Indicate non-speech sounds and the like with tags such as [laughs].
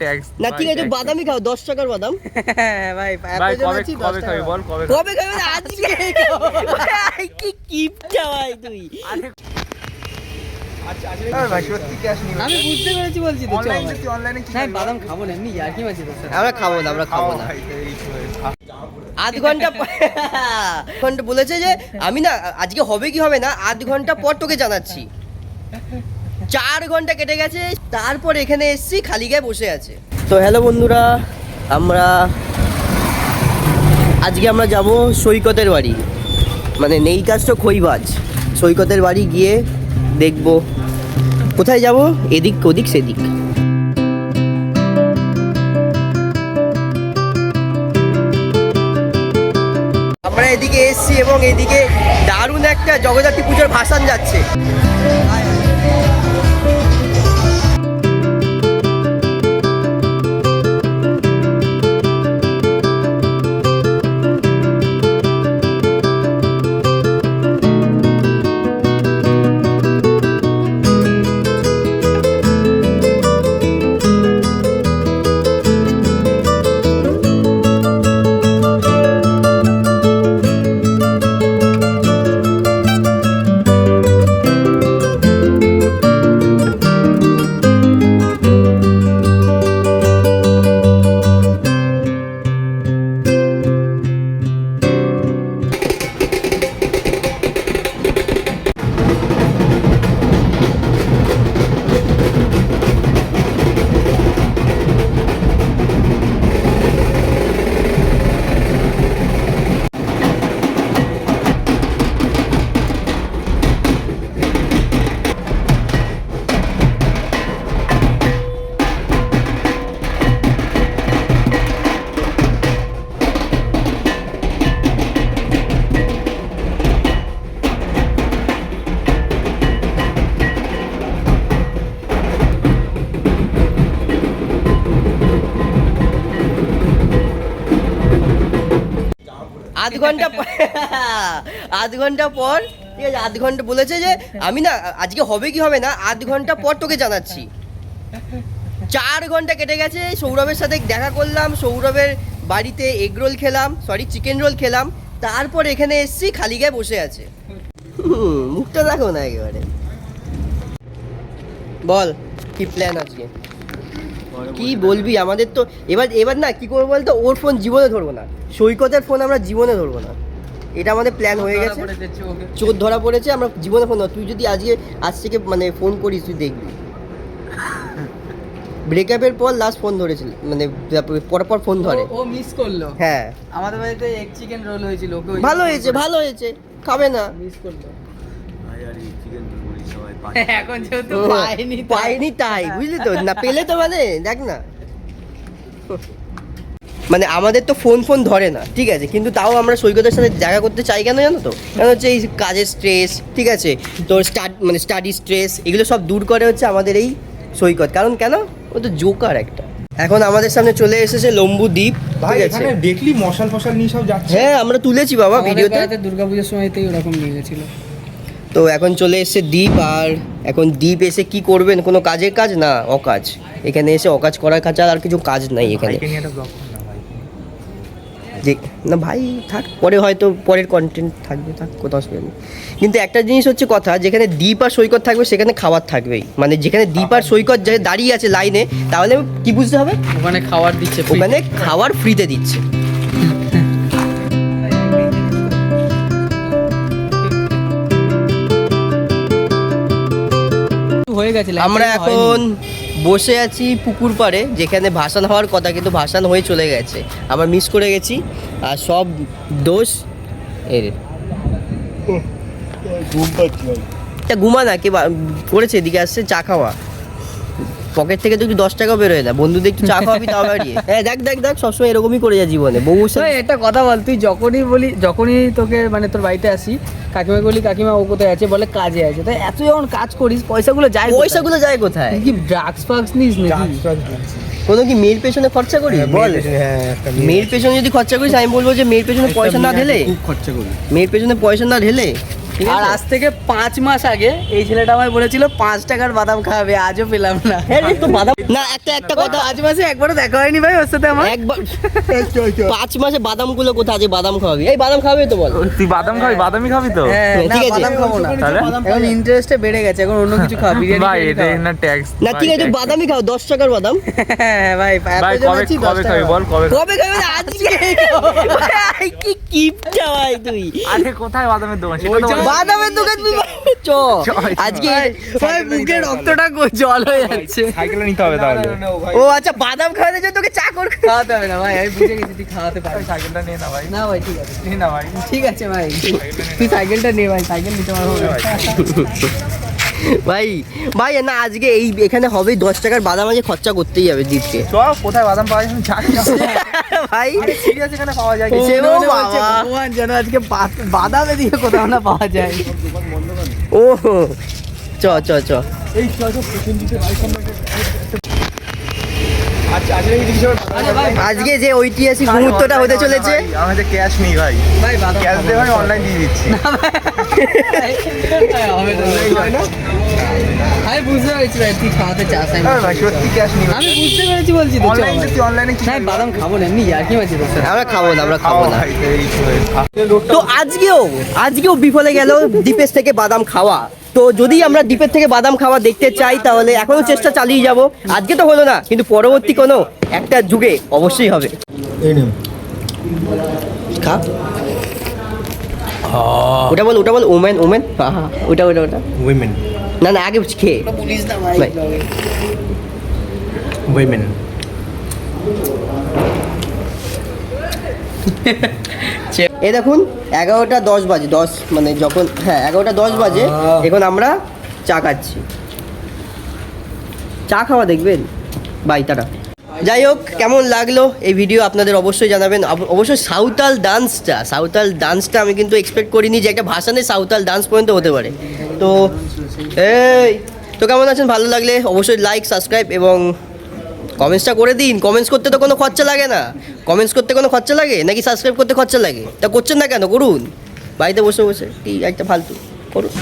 Tax না ঠিক আছে বাদামই খাও দশ টাকার বাদাম। [laughs] ভাই ভাই কবে কবে খাবি বল কবে কবে খাবে? আজকে [laughs] ভাই, কি কিপটা ভাই তুই। ভাই সত্যি ক্যাশ নিয়ে আমি বুঝতে পেরেছি বলছি তো চল। কি অনলাইনে কি না আমি বাদাম খাব না এমনি আমরা খাব না আমরা খাব আধ ঘণ্টা ঘণ্টা বলেছে যে আমি না আজকে হবে কি হবে না আধ ঘণ্টা পর তোকে জানাচ্ছি। চার ঘণ্টা কেটে গেছে, তারপর এখানে এসছি, খালি গায়ে বসে আছে। তো হ্যালো বন্ধুরা, আমরা আজকে আমরা যাব সৈকতের বাড়ি। মানে নেই কাজ তো খইবাজ সৈকতের বাড়ি গিয়ে দেখব। কোথায় যাব? এদিক, ওদিক, সেদিক। আমরা এদিকে এসছি এবং এদিকে দারুণ একটা জগদ্ধাত্রী পুজোর ভাসান যাচ্ছে। আধ ঘণ্টা [laughs] আধ ঘণ্টা পর ঠিক আছে, আধ ঘণ্টা বলেছে যে, আমি না, আজকে হবে কি হবে না, আধ ঘণ্টা পর তোকে জানাচ্ছি। চার ঘণ্টা কেটে গেছে, সৌরভের সাথে দেখা করলাম, সৌরভের বাড়িতে এগ রোল খেলাম সরি চিকেন রোল খেলাম, তারপর এখানে এসছি, খালি গায়ে বসে আছে। মুখটা দেখো না একেবারে। বল, কি প্ল্যান আজকে? কি বলবি? আমাদের তো এবার এবার না কি করব বলতো? ওর ফোন জীবনে ধরবো না। সৈকতের ফোন আমরা জীবনে ধরবো না। এটা আমাদের প্ল্যান হয়ে গেছে। চোর ধরা পড়েছে আমরা জীবনে ফোন তুই যদি আজকে আজ থেকে মানে ফোন করিস তুই দেখবি। ব্রেকআপের পর লাস্ট ফোন ধরেছিল মানে পর পর ফোন ধরে। ও- মিস করল? হ্যাঁ। আমাদের বাড়িতে এক চিকেন রোল হয়েছিল ওকে ভালো হয়েছে ভালো হয়েছে। খাবে না। মিস করল। ভাই আর এই চিকেন [laughs] এখন যেহেতু পাইনি পাইনি তাই বুঝলি তো? না পেলে তো মানে দেখ না। মানে আমাদের তো ফোন ফোন ধরে না ঠিক আছে? কিন্তু তাও আমরা সৈকতের সাথে দেখা করতে চাই কেন জানো তো? কেন হচ্ছে এই কাজের স্ট্রেস ঠিক আছে? তোর স্টাড মানে স্টাডি স্ট্রেস এগুলো সব দূর করে হচ্ছে আমাদের এই সৈকত। কারণ কেন? ও তো জোকার একটা। এখন আমাদের সামনে চলে এসেছে লম্বু দ্বীপ ভাই ঠিক আছে? এখানে দেখলি মশাল ফশাল নিয়ে সব যাচ্ছে? হ্যাঁ আমরা তুলেছি বাবা ভিডিওতে দুর্গাপুজোর সময়তেই ওরকম নিয়ে গেছিল তো এখন চলে এসেছে দ্বীপ আর এখন দ্বীপ এসে কি করবেন? কোনো কাজের কাজ? না অকাজ। এখানে এসে অকাজ করার কাজ আর কিছু কাজ নাই এখানে। যে না ভাই থাক পরে হয়তো পরের কন্টেন্ট থাকবে থাক কোথাও অসুবিধা নেই কিন্তু একটা জিনিস হচ্ছে কথা যেখানে দ্বীপ আর সৈকত থাকবে সেখানে খাবার থাকবেই। মানে যেখানে দ্বীপ আর সৈকত যে দাঁড়িয়ে আছে লাইনে তাহলে কি বুঝতে হবে? ওখানে খাবার দিচ্ছে ওখানে খাবার ফ্রিতে দিচ্ছে। হয়ে গেছে আমরা এখন বসে আছি পুকুর পাড়ে যেখানে ভাসান হওয়ার কথা কিন্তু ভাসান হয়ে চলে গেছে। আমরা মিস করে গেছি আর সব দোষ এর তা ঘুমা না কে বা- করেছে এদিকে আসছে চা খাওয়া। পকেট থেকে তো একটু দশ টাকা বেরোয় না। বন্ধুদের একটু চা খাওয়াবি তাও বাড়িয়ে। [laughs] হ্যাঁ দেখ দেখ দেখ সবসময় এরকমই করে যায় জীবনে। বউ একটা কথা বল তুই যখনই বলি যখনই তোকে মানে তোর বাড়িতে আসি কাকিমা বলি কাকিমা ও কোথায় আছে? বলে কাজে আছে। তাই এত যখন কাজ করিস পয়সাগুলো যায় কোথায়? পয়সাগুলো যায় কোথায়? কি ড্রাগস ফাগস নিস নাকি? কোনো কি মেয়ের পেছনে খরচা করি বল। মেয়ের পেছনে যদি খরচা করিস আমি বলব যে মেয়ের পেছনে পয়সা না ঢেলে খরচা করি। মেয়ের পেছনে পয়সা না ঢেলে আর আজ থেকে পাঁচ মাস আগে এই ছেলেটা আমায় বলেছিল পাঁচ টাকার বাদাম খাওয়াবে আজও পেলাম না। বাদাম না একটা একটা কথা পাঁচ মাসে একবারও দেখা হয়নি ভাই ওর সাথে আমার। একবার পাঁচ মাসে বাদামগুলো কোথায় আছে? বাদাম খাওয়াবি? এই বাদাম খাওয়াবে তো বল। তুই বাদাম খাবি বাদামই খাবি তো? হ্যাঁ, হ্যাঁ, ঠিক আছে। বাদাম খাব না। তাহলে? এখন ইন্টারেস্টে বেড়ে গেছে এখন অন্য [laughs] কিছু বিরিয়ানি ভাই এটা না ট্যাক্স না ঠিক আছে বাদামই খাও দশ টাকার বাদাম। হ্যাঁ [laughs] ভাই ভাই কবে কবে খাবি? বল কবে? কবে খাবে? আজকে। [laughs] কি কিপটা ভাই তুই। আরে কোথায় বাদামের দোকান? সেটা। বাদামের দোকান তুই চ। আজকে ভাই, ভাই মুখে রক্তটা জল হয়ে যাচ্ছে। সাইকেলে নিতে হবে তাহলে। ও আচ্ছা বাদাম খাওয়াতে যে তোকে চা করে খাওয়াতে হবে না ভাই আমি বুঝে গেছি তুই খাওয়াতে পারবি সাইকেলটা নিয়ে না ভাই। না ভাই ঠিক আছে। নিয়ে না ভাই। ঠিক আছে ভাই। তুই সাইকেলটা নে ভাই সাইকেল নিতে পারব। না। ভাই ভাই না আজকে এই এখানে হবে দশ টাকার বাদাম আজকে খরচা করতেই হবে জিতকে চ কোথায় বাদাম পাওয়া যায় আমি জানি না। ভাই সিরিয়াস এখানে পাওয়া যায় ভগবান যেন আজকে বাদামে কোথাও না পাওয়া যায়। ও চ চ চ। এই চ ভাই আজকে যে ঐতিহাসিক মুহূর্তটা হতে চলেছে। ক্যাশ নেই ভাই। ভাই ক্যাশ খাব দিয়ে ভাই অনলাইন দিয়ে দিচ্ছি। ভাই, হবে না। আমি বুঝতে পেরেছি ভাই তুই খাওয়াতে চাস আমি সত্যি ক্যাশ নেই আমি বুঝতে পেরেছি বলছি তো অনলাইন তুই অনলাইনে কি না বাদাম খাব না এমনি আর কি মাঝে আমরা খাব না আমরা খাব না। তো আজকেও আজকেও বিফলে গেল দ্বীপের থেকে বাদাম খাওয়া। তো যদি আমরা দ্বীপের থেকে বাদাম খাওয়া দেখতে চাই তাহলে এখনও চেষ্টা চালিয়ে যাব। আজকে তো হলো না কিন্তু পরবর্তী কোনো একটা যুগে অবশ্যই হবে। খা। ওটা বল ওটা বল ওমেন ওমেন। ওটা ওটা ওটা। উইমেন না না আগে খেয়ে। উইমেন [laughs] এ দেখুন এগারোটা দশ বাজে দশ মানে যখন হ্যাঁ এগারোটা দশ বাজে এখন আমরা চা খাচ্ছি। চা খাওয়া দেখবেন? বাই তারা যাই হোক কেমন লাগল এই ভিডিও আপনাদের অবশ্যই জানাবেন। অব- অবশ্যই সাঁওতাল ডান্সটা সাঁওতাল ডান্সটা আমি কিন্তু এক্সপেক্ট করিনি যে একটা ভাষানে সাঁওতাল ডান্স পর্যন্ত হতে পারে। তো এই তো কেমন আছেন? ভালো লাগলে অবশ্যই লাইক সাবস্ক্রাইব এবং কমেন্টসটা করে দিন। কমেন্টস করতে তো কোনো খরচা লাগে না। কমেন্টস করতে কোনো খরচা লাগে? নাকি সাবস্ক্রাইব করতে খরচা লাগে? তা করছেন না কেন? করুন। বাড়িতে বসে বসে। কি একটা ফালতু। করুন।